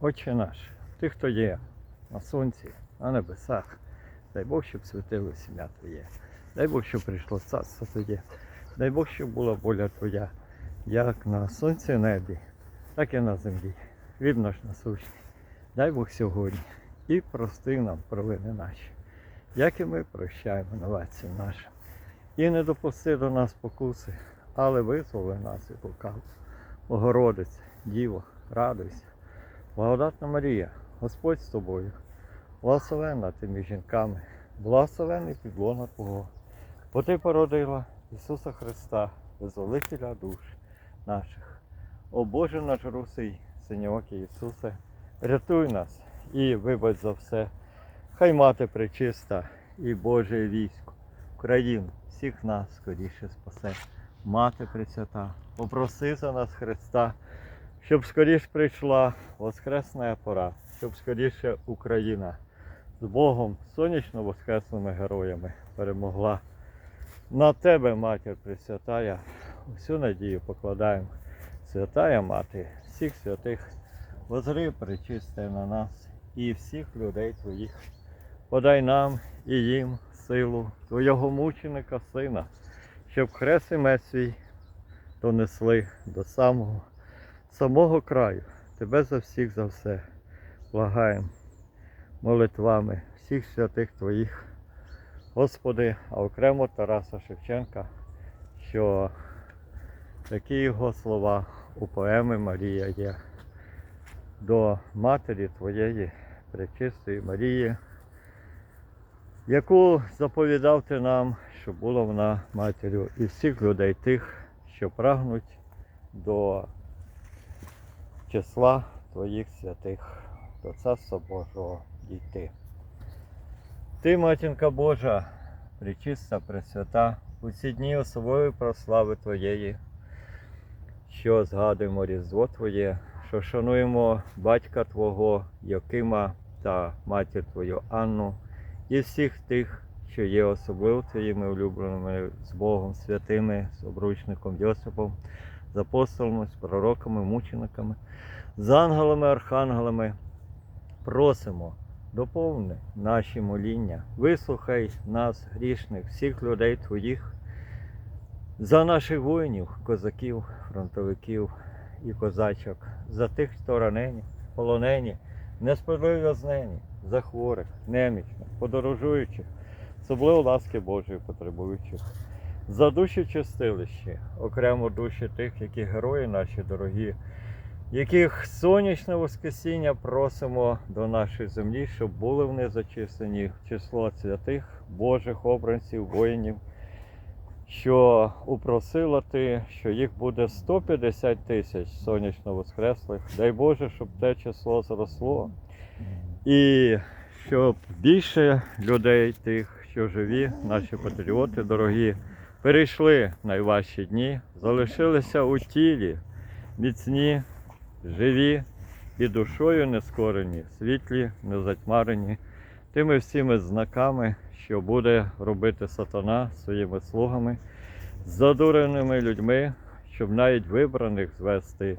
Отче наш, ти, хто є на сонці, на небесах, дай Бог, щоб святило сім'я Твоє. Дай Бог, щоб прийшло царство Твоє. Дай Бог, щоб була воля Твоя, як на сонці і небі, так і на землі. Хліб наш насущний. Дай Бог сьогодні і прости нам провини наші, як і ми прощаємо новацям нашим. І не допусти до нас покуси, але визволи нас від лукавого. Богородице, Діво, радуйся. Благодатна Марія, Господь з тобою, благословенна ти між жінками, благословений підлона Твого, бо ти породила Ісуса Христа, визволителя душ наших. О Боже наш русий, Синьоокий Ісусе, рятуй нас і вибач за все. Хай мати пречиста і Боже військо, Україну, всіх нас скоріше спасе. Мати Пресвята, попроси за нас Христа, щоб скоріш прийшла воскресна пора, щоб скоріше Україна з Богом, сонячно воскресними героями перемогла. На тебе, матір Пресвятая, всю надію покладаємо. Святая Мати, всіх святих, возри причисти на нас і всіх людей Твоїх. Подай нам і їм силу Твого мученика Сина, щоб хрест і свій донесли до самого, самого краю. Тебе за всіх за все. Благаємо молитвами всіх святих Твоїх, Господи, а окремо Тараса Шевченка, що такі його слова у поеми Марія є до Матері Твоєї Пречистої Марії, яку заповідав ти нам, щоб була вона матір'ю і всіх людей тих, що прагнуть до числа Твоїх святих, до Царства Божого дійти. Ти, матінка Божа, пречиста, пресвята, ці дні особливої прослави Твоєї, що згадуємо Різдво Твоє, що шануємо батька Твого Якима та матір Твою Анну і всіх тих, що є особливо Твоїми улюбленими з Богом, святими, з обручником Йосипом, з апостолами, з пророками, мучениками, з ангелами, архангелами. Просимо, доповни наші моління, вислухай нас, грішних, всіх людей Твоїх, за наших воїнів, козаків, фронтовиків і козачок, за тих, хто ранені, полонені, несправедливо знені, за хворих, немічних, подорожуючих, особливо ласки Божої потребуючих, за душі чистилищі, окремо душі тих, які герої наші дорогі, яких сонячне воскресіння просимо до нашої землі, щоб були вони зачислені в число святих Божих обранців, воїнів, що упросила ти, що їх буде 150 тисяч сонячно воскреслих. Дай Боже, щоб те число зросло. І щоб більше людей, тих, що живі, наші патріоти дорогі, перейшли найважчі дні, залишилися у тілі, міцні, живі і душою не скорені, світлі, не затьмарені, тими всіми знаками, що буде робити сатана своїми слугами, з задуреними людьми, щоб навіть вибраних звести,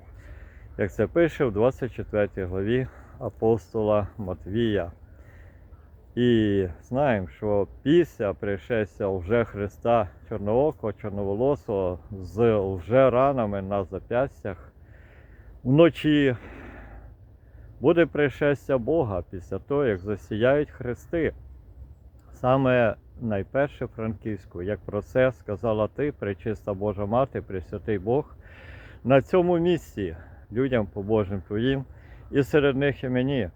як це пише в 24 главі апостола Матвія. І знаємо, що після пришестя лже Христа чорноокого, чорноволосого з лже ранами на зап'ястях вночі буде пришестя Бога після того, як засіяють хрести. Саме найперше Франківську, як про це сказала ти, пречиста Божа Мати, Пресвятий Бог, на цьому місці людям побожим твоїм, і серед них і мені,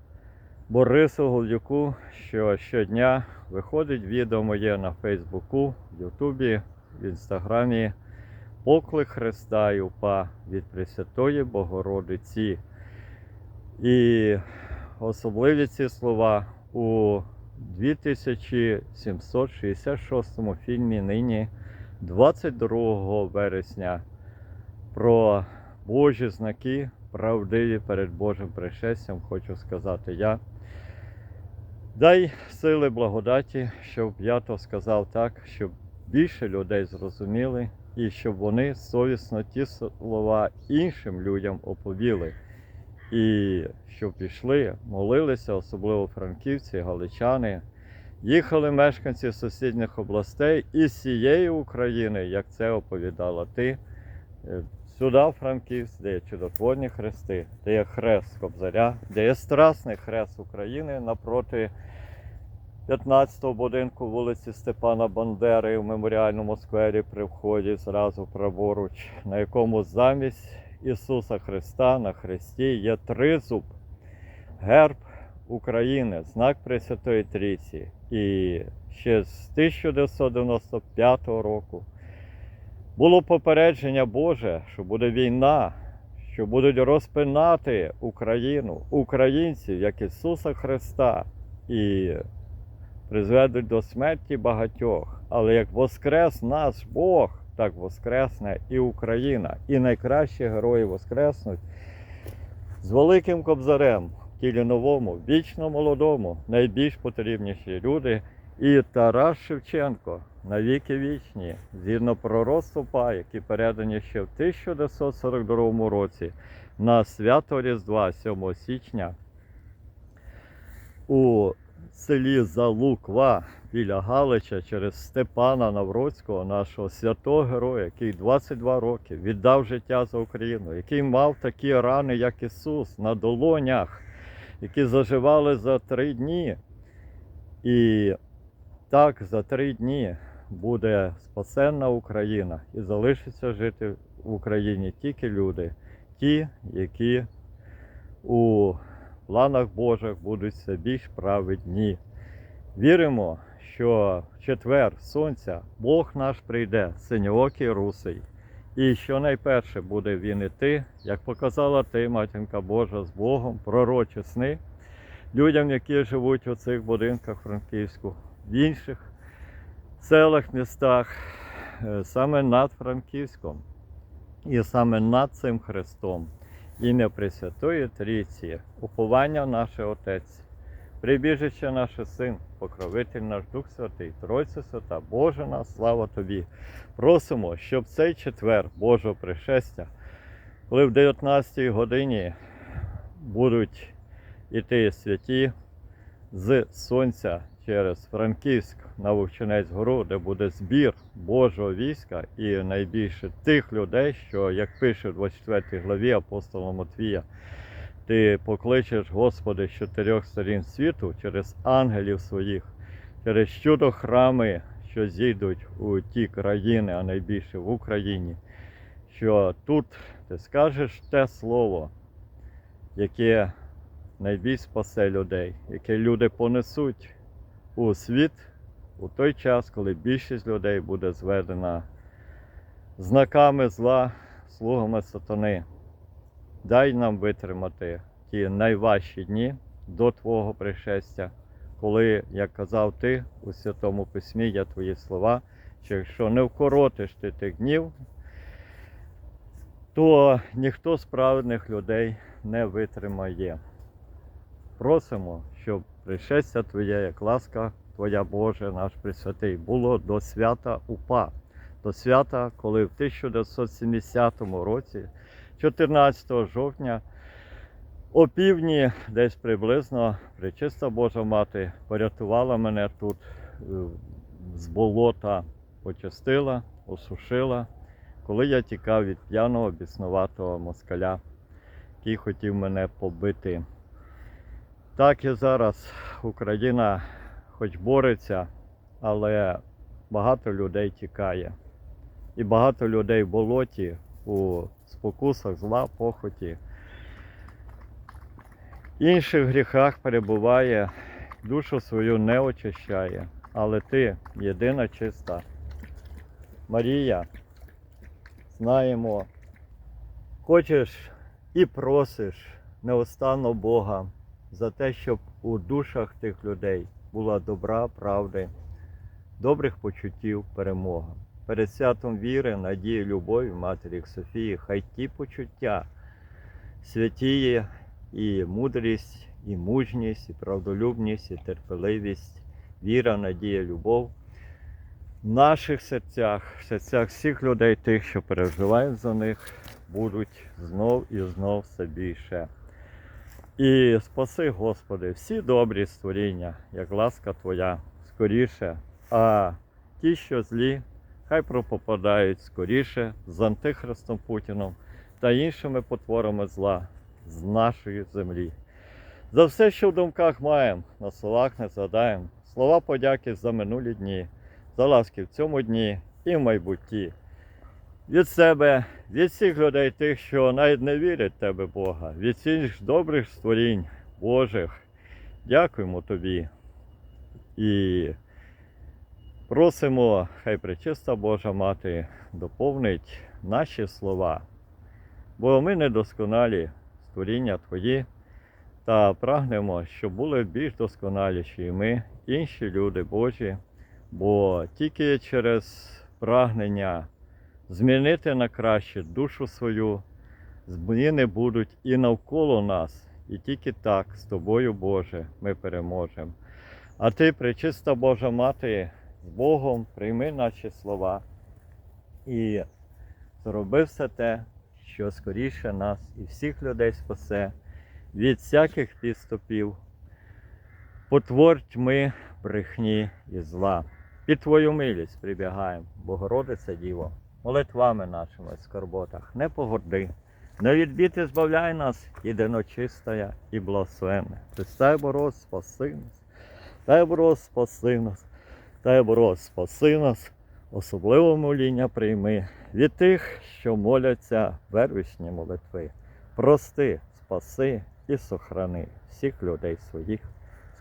Борису Голдюку, що щодня виходить відео моє на Фейсбуку, Ютубі, в Інстаграмі. Поклик Христа і упа від Пресвятої Богородиці. І особливі ці слова у 2766 фільмі нині 22 вересня про Божі знаки, правдиві перед Божим пришестям, хочу сказати я. Дай сили благодаті, щоб я то сказав так, щоб більше людей зрозуміли і щоб вони совісно ті слова іншим людям оповіли. і щоб пішли, молилися, особливо франківці, галичани. Їхали мешканці сусідніх областей із цієї України, як це оповідала ти, е, сюди в Франківськ, де є чудотворні хрести, де є хрест Кобзаря, де є страсний хрест України напроти 15-го будинку вулиці Степана Бандери в меморіальному сквері при вході зразу праворуч, на якому замість Ісуса Христа на хресті є тризуб, герб України, знак Пресвятої Трійці. І ще з 1995 року було попередження Боже, що буде війна, що будуть розпинати Україну, українців, як Ісуса Христа, і призведуть до смерті багатьох. Але як воскрес наш Бог, так воскресне і Україна. І найкращі герої воскреснуть з великим кобзарем, тілі новому, вічно молодому, найбільш потрібніші люди. І Тарас Шевченко навіки вічні, згідно пророцтва, які передані ще в 1942 році на свято Різдва 7 січня у селі Залуква біля Галича через Степана Навроцького, нашого святого героя, який 22 роки віддав життя за Україну, який мав такі рани, як Ісус, на долонях, які заживали за три дні. І так за три дні буде спасенна Україна і залишиться жити в Україні тільки люди, ті, які у планах Божих будуть все більш праведні. Віримо, що в четвер сонця Бог наш прийде, синьоокий русий. І що найперше буде він іти, як показала ти, матінка Божа, з Богом, пророчі сни людям, які живуть у цих будинках Франківську, в інших селах, містах, е, саме над Франківськом і саме над цим Христом. Ім'я Пресвятої Трійці, уповання наше Отець, прибіжище наше Син, покровитель наш Дух Святий, Тройця Свята, Боже нас, слава Тобі. Просимо, щоб цей четвер Божого пришестя, коли в 19 годині будуть іти святі з сонця через Франківськ на Вовчинець гору, де буде збір Божого війська і найбільше тих людей, що, як пише в 24 главі апостола Матвія, ти покличеш Господи з чотирьох сторін світу через ангелів своїх, через чудо храми, що зійдуть у ті країни, а найбільше в Україні, що тут ти скажеш те слово, яке найбільш спасе людей, яке люди понесуть у світ у той час, коли більшість людей буде зведена знаками зла, слугами сатани. Дай нам витримати ті найважчі дні до Твого пришестя, коли, як казав ти у Святому Письмі, є твої слова, що якщо не вкоротиш ти тих днів, то ніхто з праведних людей не витримає. Просимо, щоб пришестя Твоє, як ласка Твоя Боже, наш Пресвятий, було до свята УПА, до свята, коли в 1970 році, 14 жовтня, о півдні, десь приблизно, Пречиста Божа Мати порятувала мене тут е, з болота, почастила, осушила, коли я тікав від п'яного біснуватого москаля, який хотів мене побити. Так і зараз Україна хоч бореться, але багато людей тікає. І багато людей в болоті у спокусах зла, похоті. Інших гріхах перебуває, душу свою не очищає. Але ти єдина чиста. Марія, знаємо, хочеш і просиш неостанно Бога за те, щоб у душах тих людей була добра, правди, добрих почуттів, перемога. Перед святом віри, надії, любові, Матері Софії, хай ті почуття святіє і мудрість, і мужність, і правдолюбність, і терпеливість, віра, надія, любов в наших серцях, в серцях всіх людей, тих, що переживають за них, будуть знов і знов все більше. І спаси, Господи, всі добрі створіння, як ласка Твоя, скоріше, а ті, що злі, хай пропопадають скоріше з Антихристом Путіном та іншими потворами зла з нашої землі. За все, що в думках маємо, на словах не згадаємо. Слова подяки за минулі дні, за ласки в цьому дні і в майбутті. Від себе, від всіх людей, тих, що навіть не вірять в тебе, Бога, від всіх добрих створінь Божих. Дякуємо тобі. І просимо, хай пречиста Божа Мати доповнить наші слова, бо ми недосконалі створіння Твої та прагнемо, щоб були більш досконаліші і ми, інші люди Божі, бо тільки через прагнення змінити на краще душу свою, зміни будуть і навколо нас, і тільки так з тобою, Боже, ми переможемо. А ти, пречиста Божа Мати, з Богом прийми наші слова і зроби все те, що скоріше нас і всіх людей спасе від всяких підступів, потвор тьми, брехні і зла. Під Твою милість прибігаємо, Богородиця Діво, молитвами нашими в скорботах, не погорди, не відбіти збавляй нас, єдиночистая і благословенна. Христай Борос, спаси нас, Дай Борос, спаси нас, Дай Борос, спаси нас, особливо моління прийми від тих, що моляться вервичні молитви. Прости, спаси і сохрани всіх людей своїх,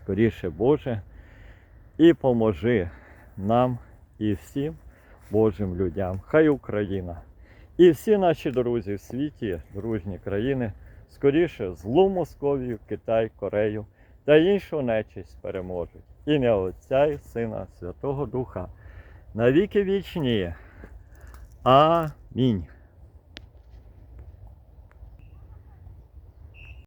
скоріше Боже, і поможи нам і всім Божим людям. Хай Україна і всі наші друзі в світі, дружні країни, скоріше злу Московію, Китай, Корею та іншу нечисть переможуть. Ім'я Отця і Сина, Святого Духа. На віки вічні. Амінь.